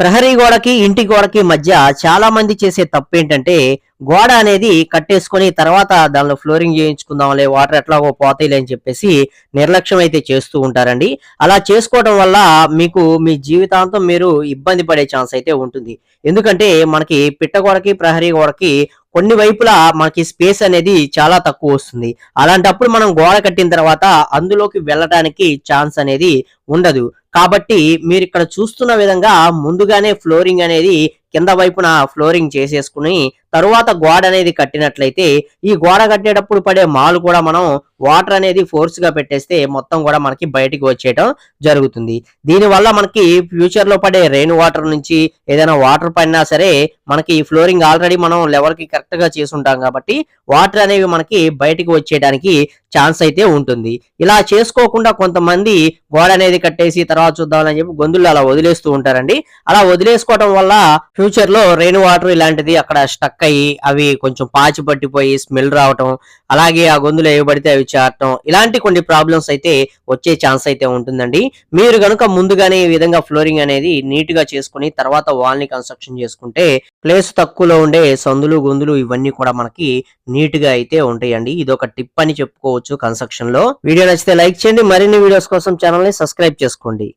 ప్రహరీ గోడకి ఇంటి గోడకి మధ్య చాలా మంది చేసే తప్పు ఏంటంటే గోడ అనేది కట్టేసుకొని తర్వాత దానిలో ఫ్లోరింగ్ చేయించుకుందాంలే వాటర్ ఎట్లాగో పోతాయిలే అని చెప్పేసి నిర్లక్ష్యం అయితే చేస్తూ ఉంటారండి. అలా చేసుకోవడం వల్ల మీకు మీ జీవితాంతం మీరు ఇబ్బంది పడే ఛాన్స్ అయితే ఉంటుంది. ఎందుకంటే మనకి పిట్ట గోడకి ప్రహరీ గోడకి కొన్ని వైపులా మనకి స్పేస్ అనేది చాలా తక్కువ వస్తుంది. అలాంటప్పుడు మనం గోడ కట్టిన తర్వాత అందులోకి వెళ్ళడానికి ఛాన్స్ అనేది ఉండదు. కాబట్టి మీరు ఇక్కడ చూస్తున్న విధంగా ముందుగానే ఫ్లోరింగ్ అనేది కింద వైపున ఫ్లోరింగ్ చేసేసుకుని తరువాత గోడ అనేది కట్టినట్లయితే ఈ గోడ కట్టేటప్పుడు పడే మాలు కూడా మనం వాటర్ అనేది ఫోర్స్గా పెట్టేస్తే మొత్తం కూడా మనకి బయటికి వచ్చేయటం జరుగుతుంది. దీని వల్ల మనకి ఫ్యూచర్లో పడే రెయిన్ వాటర్ నుంచి ఏదైనా వాటర్ పడినా సరే మనకి ఫ్లోరింగ్ ఆల్రెడీ మనం లెవెల్కి కరెక్ట్గా చేసి ఉంటాం కాబట్టి వాటర్ అనేవి మనకి బయటికి వచ్చేయడానికి ఛాన్స్ అయితే ఉంటుంది. ఇలా చేసుకోకుండా కొంతమంది గోడ అనేది కట్టేసి తర్వాత చూద్దామని చెప్పి గొంతులు అలా వదిలేస్తూ ఉంటారండి. అలా వదిలేసుకోవడం వల్ల ఫ్యూచర్లో రెయిన్ వాటర్ ఇలాంటిది అక్కడ స్టక్ అయ్యి అవి కొంచెం పాచి పట్టిపోయి స్మెల్ రావటం అలాగే ఆ గొంతులు వేయబడితే అవి చేరటం ఇలాంటి కొన్ని ప్రాబ్లమ్స్ అయితే వచ్చే ఛాన్స్ అయితే ఉంటుందండి. మీరు గనుక ముందుగానే ఈ విధంగా ఫ్లోరింగ్ అనేది నీట్గా చేసుకుని తర్వాత వాల్ని కన్స్ట్రక్షన్ చేసుకుంటే ప్లేస్ తక్కువలో ఉండే సందులు గొంతులు ఇవన్నీ కూడా మనకి నీట్గా అయితే ఉంటాయండి. ఇది ఒక టిప్ అని చెప్పుకోవచ్చు కన్స్ట్రక్షన్లో. వీడియో నచ్చితే లైక్ చేయండి. మరిన్ని వీడియోస్ కోసం ఛానల్ని సబ్స్క్రైబ్ చేసుకోండి.